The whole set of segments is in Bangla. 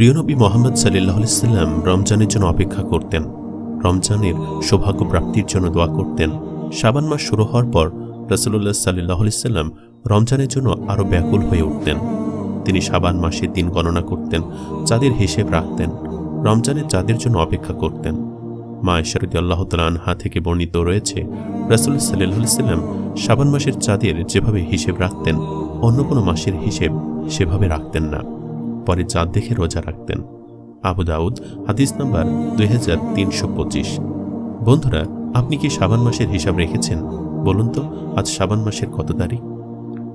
প্রিয়নবী মোহাম্মদ সাল্লাহ সাল্লাম রমজানের জন্য অপেক্ষা করতেন। রমজানের সৌভাগ্য প্রাপ্তির জন্য দোয়া করতেন। শাবান মাস শুরু হওয়ার পর রসুল্লাহ সাল্লাহ সাল্লাম রমজানের জন্য আরও ব্যাকুল হয়ে উঠতেন। তিনি সাবান মাসের দিন গণনা করতেন, চাঁদের হিসেব রাখতেন, রমজানের চাঁদের জন্য অপেক্ষা করতেন। মা ঈশ্বরদি আল্লাহ আনহা থেকে বর্ণিত রয়েছে রাসুল সাল্লাহ সাল্লাম সাবান মাসের চাঁদের যেভাবে হিসেব রাখতেন, অন্য কোনো মাসের হিসেব সেভাবে রাখতেন না। পরে চাঁদ দেখে রোজা রাখতেন। আবু দাউদ, হাদিস নাম্বার দুই হাজার তিনশো পঁচিশ। বন্ধুরা, আপনি কি সাবান মাসের হিসাব রেখেছেন? বলুন তো, আজ সাবান মাসের কত তারিখ?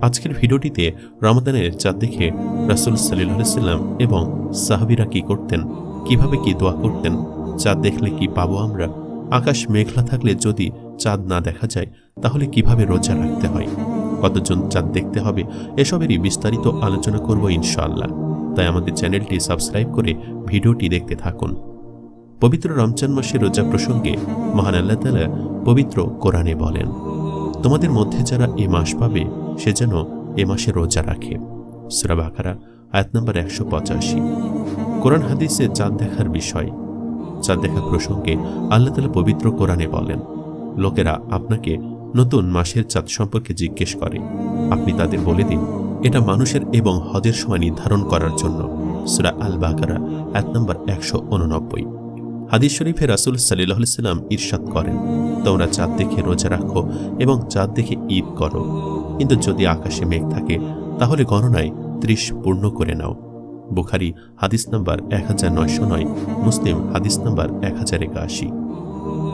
আজকের ভিডিওটিতে রমাদানের চাঁদ দেখে রাসুল সাল্লাম এবং সাহাবিরা কি করতেন? কীভাবে কি দোয়া করতেন? চাঁদ দেখলে কি পাবো আমরা? আকাশ মেঘলা থাকলে যদি চাঁদ না দেখা যায়, তাহলে কীভাবে রোজা রাখতে হয়? কতজন চাঁদ দেখতে হবে? এসবেরই বিস্তারিত আলোচনা করব ইনশাআল্লাহ। তাই আমাদের চ্যানেলটি সাবস্ক্রাইব করে ভিডিওটি দেখতে থাকুন। পবিত্র রমজান মাসের রোজা প্রসঙ্গে মহান আল্লাহ তালা পবিত্র কোরআনে বলেন, তোমাদের মধ্যে যারা এ মাস পাবে, সে যেন এ মাসে রোজা রাখে। সুরা বাখারা আয়াত নম্বর একশো পঁচাশি। কোরআন হাদিসে চাঁদ দেখার বিষয়। চাঁদ দেখা প্রসঙ্গে আল্লাহ তালা পবিত্র কোরআনে বলেন, লোকেরা আপনাকে নতুন মাসের চাঁদ সম্পর্কে জিজ্ঞেস করে। আপনি তাদের বলে দিন এটা মানুষের এবং হজের সময় নির্ধারণ করার জন্য। সুরা আল বাকারা এক নম্বর একশো উননব্বই। হাদিস শরীফে রাসুল সাল্লাম ঈর্ষাদ করেন, তোমরা চাঁদ দেখে রোজা রাখো এবং চাঁদ দেখে ঈদ করো। কিন্তু যদি আকাশে মেঘ থাকে, তাহলে গণনায় ত্রিশ পূর্ণ করে নাও। বুখারি, হাদিস নাম্বার এক হাজার নয়শো নয়, মুসলিম, হাদিস নাম্বার এক হাজার একাশি।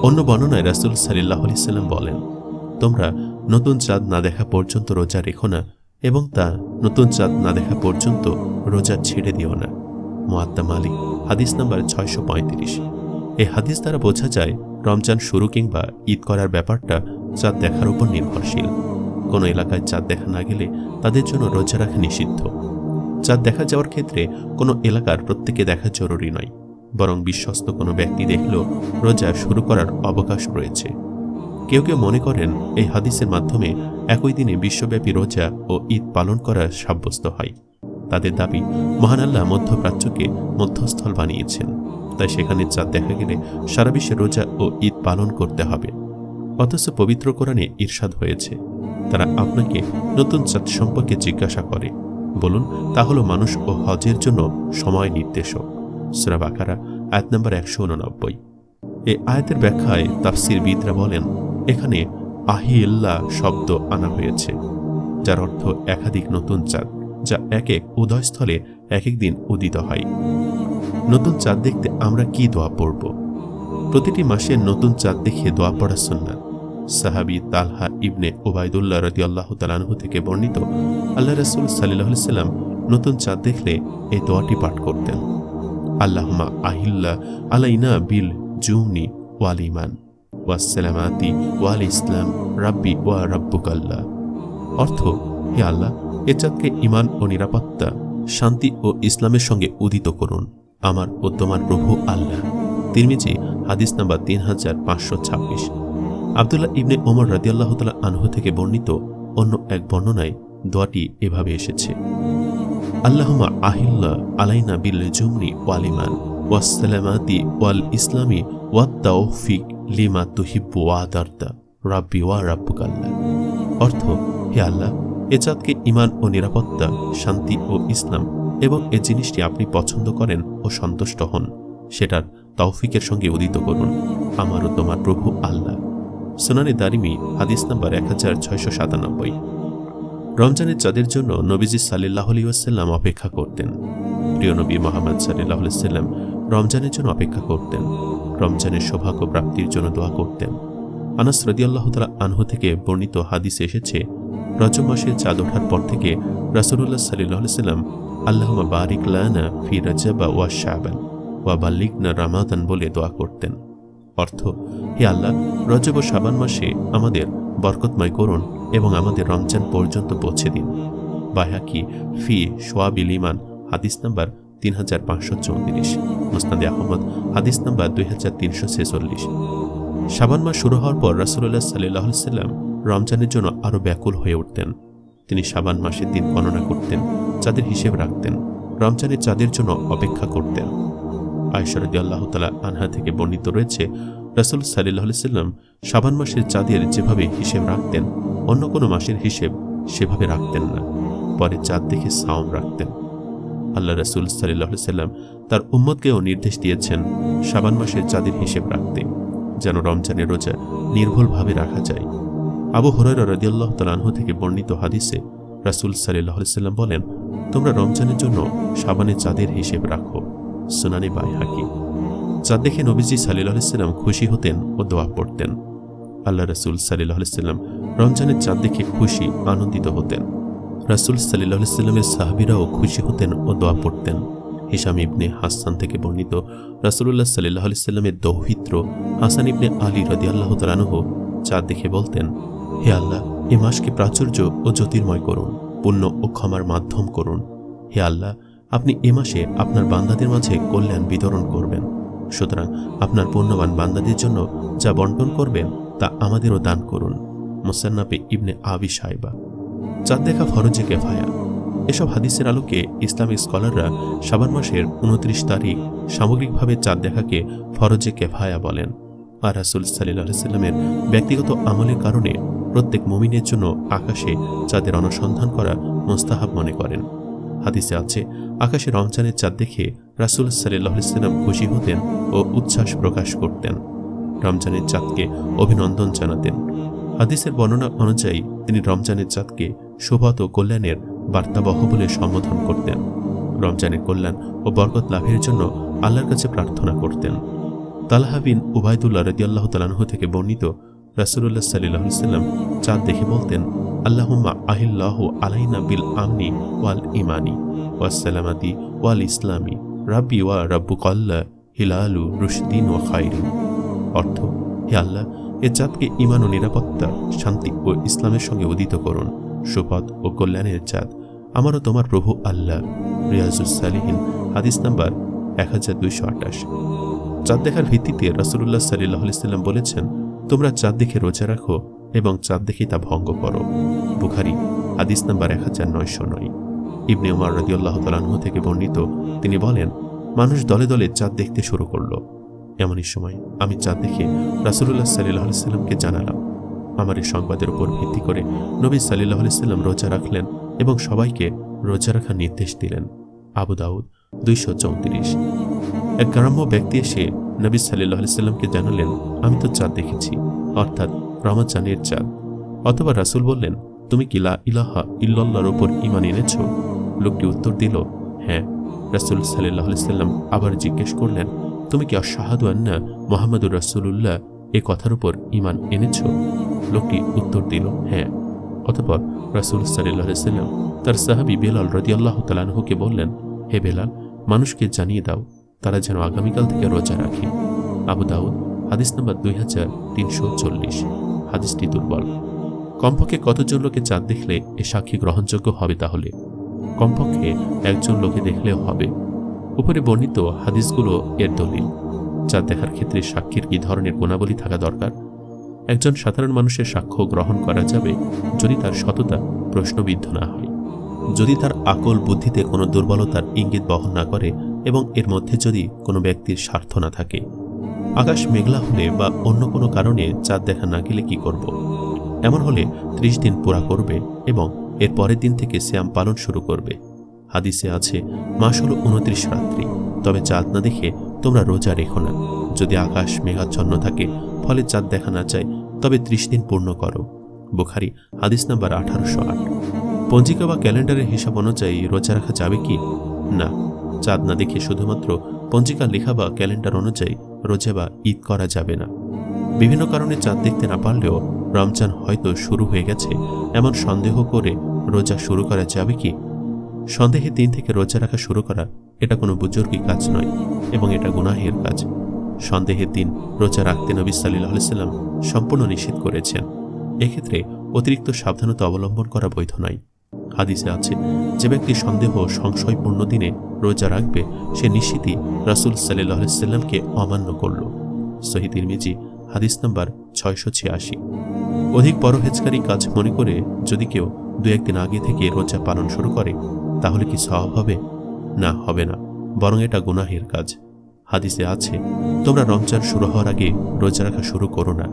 অন্য বর্ণনায় রাসুল সাল্লাহ সাল্লাম বলেন, তোমরা নতুন চাঁদ না দেখা পর্যন্ত রোজা রেখো না এবং তা নতুন চাঁদ না দেখা পর্যন্ত রোজা ছেড়ে দিও না। মোয়াত্তা মালিক, হাদিস নাম্বার ছয়শো পঁয়ত্রিশ। এই হাদিস দ্বারা বোঝা যায়, রমজান শুরু কিংবা ঈদ করার ব্যাপারটা চাঁদ দেখার উপর নির্ভরশীল। কোনো এলাকায় চাঁদ দেখা না গেলে তাদের জন্য রোজা রাখা নিষিদ্ধ। চাঁদ দেখা যাওয়ার ক্ষেত্রে কোনো এলাকার প্রত্যেকে দেখা জরুরি নয়, বরং বিশ্বস্ত কোনো ব্যক্তি দেখলেও রোজা শুরু করার অবকাশ রয়েছে। কেউ কেউ মনে করেন এই হাদিসের মাধ্যমে একই দিনে বিশ্বব্যাপী রোজা ও ঈদ পালন করা সাব্যস্ত হয়। তাদের দাবি, মহান আল্লাহ মধ্যপ্রাচ্যকে মধ্যস্থল বানিয়েছেন। তাই সেখানে চাঁদ দেখা গেলে সারা বিশ্বে রোজা ও ঈদ পালন করতে হবে। অথচ পবিত্র কোরআনে ঈর্ষাদ হয়েছে। তারা আপনাকে নতুন চাঁদ সম্পর্কে জিজ্ঞাসা করে। বলুন, তা হলো মানুষ ও হজের জন্য সময় নির্দেশক। সুরা বাকারা, আয়াত নম্বর একশো উননব্বই। এ আয়াতের ব্যাখ্যায় তাফসির বিদরা বলেন এখানে আহিল্লা শব্দ আনা হয়েছে, যার অর্থ একাধিক নতুন চাঁদ, যা এক এক উদয়স্থলে এক এক দিন উদিত হয়। নতুন চাঁদ দেখতে আমরা কি দোয়া পড়ব? প্রতিটি মাসে নতুন চাঁদ দেখে দোয়া পড়া সুন্নাত। সাহাবি তালহা ইবনে ওবায়দুল্লাহ রদি আল্লাহ তালানহু থেকে বর্ণিত, আল্লাহ রসুল সাল্লাহ সাল্লাম নতুন চাঁদ দেখলে এই দোয়াটি পাঠ করতেন। আল্লাহমা আহিল্লা আলাইনা বিল জুমনি ওয়াল ইমান ওয়াসালামাতি ওয়াল ইসলাম রাব্বি ওয়া রাব্বুকাল্লাহ অর্থ, হে আল্লাহ এ চাঁদকে ইমান ও নিরাপত্তা, শান্তি ও ইসলামের সঙ্গে উদিত করুন, আমার তোমার প্রভু আল্লাহ। তিরমিজি, হাদিস নাম্বার তিন হাজার পাঁচশো ছাব্বিশ। আবদুল্লাহ ইবনে ওমর রাদিয়াল্লাহ তালা আনহু থেকে বর্ণিত অন্য এক বর্ণনায় দোয়াটি এভাবে এসেছে। আল্লাহমা আহিল্লা আলাইনা বিল জুমনি ওয়ালিমান ওয়াসালামাতি ওয়াল ইসলামী ওয়াত্তাওফিক লিমা তুহিব্বু ওয়াদার্দা রাব্বি ওয়া রাব্বুকাল্লা অর্থ, হে আল্লাহ, এ চাঁদকে ইমান ও নিরাপত্তা, শান্তি ও ইসলাম এবং এ জিনিসটি আপনি পছন্দ করেন ও সন্তুষ্ট হন। সেটার তৌফিকের সঙ্গে উদিত করুন। আমারও তোমার প্রভু আল্লাহ। সোনানি দারিমি, হাদিস নাম্বার এক হাজার ছয়শো সাতানব্বই। রমজানের চাঁদের জন্য নবীজি সাল্লাহ আলিউসাল্লাম অপেক্ষা করতেন। প্রিয় নবী মোহাম্মদ সাল্লাহ সাল্লাম রমজানের জন্য অপেক্ষা করতেন। রমজানের সৌভাগ্য প্রাপ্তির জন্য দোয়া করতেন। আনাস রদিয়াল্লাহ তালা আনহু থেকে বর্ণিত হাদিস এসেছে, রজব মাসে চাঁদ ওঠার পর থেকে রাসুল্লাহ সাল্লাহ সাল্লাম আল্লাহ বারিক লানা ফি রাজাবা ওয়া শাবান ওয়া বাল্লিকনা রামাদান বলে দোয়া করতেন। অর্থ, হে আল্লাহ, রজব ও শাবান মাসে আমাদের বরকতময় করুন এবং আমাদের রমজান পর্যন্ত পৌঁছে দিন। বাহাকি ফি সোয়াবিল ইমান হাদিস নাম্বার তিন হাজার পাঁচশো চৌত্রিশ, মুস্তাদে আহমদ, হাদিস নাম্বার দুই হাজার তিনশো ছেচল্লিশ। সাবান মাস শুরু হওয়ার পর রাসুল্লাহ সাল্লাহ সাল্লাম রমজানের জন্য আরও ব্যাকুল হয়ে উঠতেন। তিনি সাবান মাসের দিন গণনা করতেন, চাঁদের হিসেব রাখতেন, রমজানের চাঁদের জন্য অপেক্ষা করতেন। আয়সরদি আল্লাহ তালা আনহা থেকে বর্ণিত রয়েছে, রাসুল সাল্লাহ সাল্লাম সাবান মাসের চাঁদের যেভাবে হিসেব রাখতেন, অন্য কোনো মাসের হিসেব সেভাবে রাখতেন না। পরে চাঁদ দেখে সাওম রাখতেন। আল্লাহ রাসুল সাল্লাহ সাল্লাম তার উম্মতকেও নির্দেশ দিয়েছেন সাবান মাসের চাঁদের হিসেব রাখতে, যেন রমজানের রোজা নির্ভুলভাবে রাখা যায়। আবু হরাইরা রদিয়াল্লাহ তালাহ থেকে বর্ণিত হাদিসে রাসুল সাল্লাহ সাল্লাম বলেন, তোমরা রমজানের জন্য সাবানের চাঁদের হিসেব রাখো। সুনানি বাই হাকি চাঁদ দেখে নবীজি সাল্লাহ সাল্লাম খুশি হতেন ও দোয়া পড়তেন। আল্লাহ রাসুল সাল্লাহ সাল্লাম রমজানের চাঁদ দেখে খুশি, আনন্দিত হতেন। রাসুল সাল্লাহ সাল্লামের সাহাবিরাও খুশি হতেন ও দোয়া পড়তেন। হিসাম ইবনে হাসান থেকে বর্ণিত রাসুল্লাহ সাল্লাহ সাল্লামের দৌহিত্র হাসান ইবনে আলী রদি আল্লাহ তালানহ চাঁদ দেখে বলতেন, হে আল্লাহ, এ মাসকে প্রাচুর্য ও জ্যোতির্ময় করুন, পুণ্য ও ক্ষমার মাধ্যম করুন। হে আল্লাহ, আপনি এ মাসে আপনার বান্দাদের মাঝে কল্যাণ বিতরণ করবেন। সুতরাং আপনার পুণ্যবান বান্দাদের জন্য যা বন্টন করবেন, তা আমাদেরও দান করুন। মোসান্নাপে ইবনে আবি সাইবা। চাঁদ দেখা ফরজে কেফায়া। এসব হাদিসের আলোকে ইসলামিক স্কলাররা সাবান মাসের উনত্রিশ তারিখ সামগ্রিকভাবে চাঁদ দেখাকে ফরজে কেফায়া বলেন। আর রাসুল সাল্লামের ব্যক্তিগত আমলের কারণে প্রত্যেক মমিনের জন্য আকাশে চাঁদের অনুসন্ধান করা মোস্তাহাব মনে করেন। হাদিসে আছে, আকাশে রমজানের চাঁদ দেখে রাসুল সাল্লাহ সাল্লাম খুশি হতেন ও উচ্ছ্বাস প্রকাশ করতেন। রমজানের চাঁদকে অভিনন্দন জানাতেন। হাদিসের বর্ণনা অনুযায়ী তিনি রমজানের চাঁদকে শোভত ও কল্যাণের বার্তাবহ বলে সম্বোধন করতেন। রমজানের কল্যাণ ও বরকত লাভের জন্য আল্লাহর কাছে প্রার্থনা করতেন। তালাহা বিন উবায়দুল্লাহ রদিয়াল্লাহ তালাহ থেকে বর্ণিত রাসুল্লাহ সাল্লাহ সাল্লাম চাঁদ দেখে বলতেন, আল্লাহুম্মা আহিল্লাহ আলাইনা বিল আমনি ওয়াল ইমানি ওয়াসালামাতি ওয়াল ইসলামী, রাব্বি ওয়া রাব্বু কল্লা হিলালু রুশদিন ও খাইরিন অর্থ, হে আল্লাহ এ চাঁদকে ইমান ও নিরাপত্তা, শান্তি ও ইসলামের সঙ্গে উদিত করুন। সুপথ ও কল্যাণের চাঁদ আমারও তোমার প্রভু আল্লাহ। রিয়াজুস সালিহিন, হাদিস নাম্বার এক হাজার দুইশো আটাশ চাঁদ দেখার ভিত্তিতে রাসুল্লাহ সাল্লাহ সাল্লাম বলেছেন, তোমরা চাঁদ দেখে রোজা রাখো এবং চাঁদ দেখে তা ভঙ্গ করো। বুখারি, হাদিস নাম্বার এক হাজার নয়শো নয়। ইবনে উমার রদিউল্লাহ তালাহ থেকে বর্ণিত, তিনি বলেন, মানুষ দলে দলে চাঁদ দেখতে শুরু করল। এমনই সময় আমি চাঁদ দেখে রাসুল্লাহ সাল্লাহ সাল্লামকে জানালাম। আমার এই সংবাদের উপর ভিত্তি করে নবী সাল্লাহ সাল্লাম রোজা রাখলেন এবং সবাইকে রোজা রাখার নির্দেশ দিলেন। আবু দাউদ দুইশো চৌত্রিশ। এক গ্রাম্য ব্যক্তি এসে নবী সাল্লাহ সাল্লামকে জানালেন, আমি তো চাঁদ দেখেছি, অর্থাৎ রমাজানের চাঁদ। অথবা রাসুল বললেন, তুমি কি লা ইলাহা ইল্লাল্লাহর ওপর ইমান এনেছ? লোকটি উত্তর দিল হ্যাঁ। রাসুল সাল্লাহ সাল্লাম আবার জিজ্ঞেস করলেন তুমি কি অশাহাদু আন্না মোহাম্মদুর রাসুল্লাহ এ কথার উপর ইমান এনেছ? লোকটি উত্তর দিল হ্যাঁ। অতপর রাসুল সাল্লাহ সাল্লাম তার সাহাবি বেলাল রদিয়াল্লাহ তালানহুকে বললেন, হে বেলাল, মানুষকে জানিয়ে দাও, তারা যেন আগামীকাল থেকে রোজা রাখে। আবু দাউদ, হাদিস নম্বর দুই হাজার তিনশো চল্লিশ। হাদিসটি দুর্বল। কমপক্ষে কতজন লোকে চাঁদ দেখলে এ সাক্ষী গ্রহণযোগ্য হবে তাহলে? কমপক্ষে একজন লোকে দেখলেও হবে। উপরে বর্ণিত হাদিসগুলো এর দলিল চাঁদ দেখার ক্ষেত্রে সাক্ষীর কী ধরনের গুণাবলী থাকা দরকার। একজন সাধারণ মানুষের সাক্ষ্য গ্রহণ করা যাবে যদি তার সততা প্রশ্নবিদ্ধ না হয়। যদি তার আকল বুদ্ধিতে কোনো দুর্বলতার ইঙ্গিত বহন না করে এবং এর মধ্যে যদি কোনো ব্যক্তির স্বার্থ না থাকে। আকাশ মেঘলা হলে বা অন্য কোনো কারণে চাঁদ দেখা না গেলে কি করব। এমন হলে ত্রিশ দিন পুরা করবে এবং এর পরের দিন থেকে শ্যাম পালন শুরু করবে। হাদিসে আছে মাস হল উনত্রিশ রাত্রি। তবে চাঁদ না দেখে তোমরা রোজা রেখো না। যদি আকাশ মেঘাচ্ছন্ন থাকে, ফলে চাঁদ দেখা না চায় তবে ত্রিশ দিন পূর্ণ করো। বুখারি, হাদিস নাম্বার আঠারোশো আট। পঞ্জিকা বা ক্যালেন্ডারের হিসাব অনুযায়ী রোজা রাখা যাবে কি? না। চাঁদ না দেখে শুধুমাত্র পঞ্জিকা লেখা বা ক্যালেন্ডার অনুযায়ী রোজা বা ঈদ করা যাবে না। বিভিন্ন কারণে চাঁদ দেখতে না পারলেও রমজান হয়তো শুরু হয়ে গেছে। এমন সন্দেহ করে রোজা শুরু করা যাবে কি? সন্দেহের দিন থেকে রোজা রাখা শুরু করা এটা কোনো বুজুর্গী কাজ নয় এবং এটা গুনাহের কাজ। সন্দেহের দিন রোজা রাখতে নবী সাল্লাহ সাল্লাম সম্পূর্ণ নিষেধ করেছেন। এক্ষেত্রে অতিরিক্ত সাবধানতা অবলম্বন করা বৈধ নয়। হাদিসে আছে, যে ব্যক্তি সন্দেহ সংশয়পূর্ণ দিনে রোজা রাখবে, সে নিশ্চিতই রাসুল সাল্লাহ সাল্লামকে অমান্য করল। শহীদ মিজি হাদিস নাম্বার ছয়শো ছিয়াশি। অধিক পরহেজকারী কাজ মনে করে যদি কেউ দু একদিন আগে থেকে রোজা পালন শুরু করে তাহলে কি স্বভাব হবে? না হবে না, বরং এটা গুনাহের কাজ। হাদিসে আছে, তোমরা রমজান শুরু হওয়ার আগে রোজা রাখা শুরু করো না।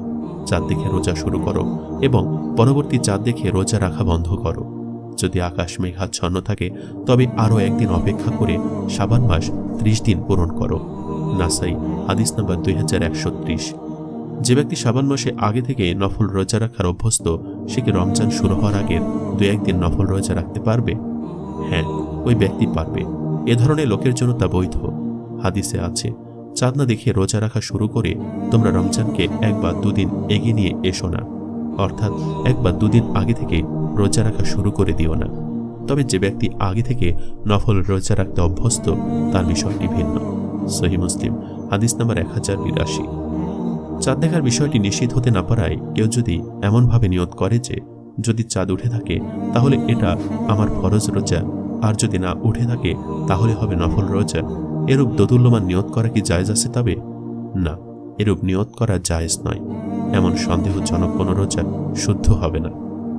চাঁদ দেখে রোজা শুরু করো এবং পরবর্তী চাঁদ দেখে রোজা রাখা বন্ধ করো। যদি আকাশ মেঘাচ্ছন্ন থাকে, তবে আরও একদিন অপেক্ষা করে সাবান মাস ত্রিশ দিন পূরণ করো। নাসাই, হাদিস নাম্বার দুই হাজার একশো ত্রিশ। যে ব্যক্তি সাবান মাসে আগে থেকে নফল রোজা রাখার অভ্যস্ত, সে কি রমজান শুরু হওয়ার আগের দু একদিন নফল রোজা রাখতে পারবে? হ্যাঁ ওই ব্যক্তি পারবে। এ ধরনের লোকের জন্য তা বৈধ। হাদিসে আছে চাঁদ না দেখে রোজা রাখা শুরু করে তোমরা রমজানকে এক বা দুদিন এগিয়ে নিয়ে এসো না। অর্থাৎ এক বা দুদিন আগে থেকে রোজা রাখা শুরু করে দিও না। তবে যে ব্যক্তি আগে থেকে নফল রোজা রাখতে অভ্যস্ত, তার বিষয়টি ভিন্ন। সহি মুসলিম, হাদিস নাম্বার এক হাজার বিরাশি। চাঁদ দেখার বিষয়টি নিশ্চিত হতে না পারায় কেউ যদি এমনভাবে নিয়ত করে যে যদি চাঁদ উঠে থাকে, তাহলে এটা আমার ফরজ রোজা। আর যদি না উঠে থাকে, তাহলে হবে নফল রোজা। এরূপ দোদুল্যমান নিয়ত করা কি জায়েজ আছে তবে? না, এরূপ নিয়ত করা জায়েজ নয়। এমন সন্দেহজনক কোনো রোজা শুদ্ধ হবে না।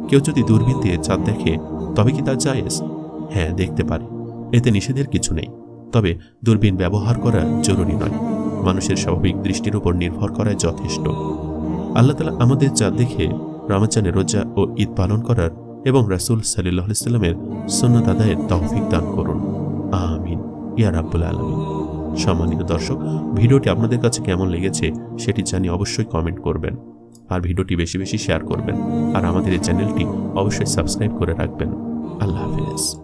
কেউ যদি দূরবীন দিয়ে চাঁদ দেখে, তবে কি তা জায়েজ? হ্যাঁ দেখতে পারে। এতে নিষেধের কিছু নেই। তবে দূরবীন ব্যবহার করা জরুরি নয়। মানুষের স্বাভাবিক দৃষ্টির উপর নির্ভর করাই যথেষ্ট। আল্লাহ তালা আমাদের চাঁদ দেখে রামাচানের রোজা ও ঈদ পালন করার এবং রাসুল সাল্লাহ সাল্লামের সন্ন্যত আদায়ের তহফিক দান করুন। আমিন। ইয়া রাব্বুল আলমিন। সম্মানিত দর্শক, ভিডিওটি আপনাদের কাছে কেমন লেগেছে সেটি জানিয়ে অবশ্যই কমেন্ট করবেন। আর ভিডিওটি বেশি বেশি শেয়ার করবেন। আর আমাদের এই চ্যানেলটি অবশ্যই সাবস্ক্রাইব করে রাখবেন। আল্লাহ হাফিজ।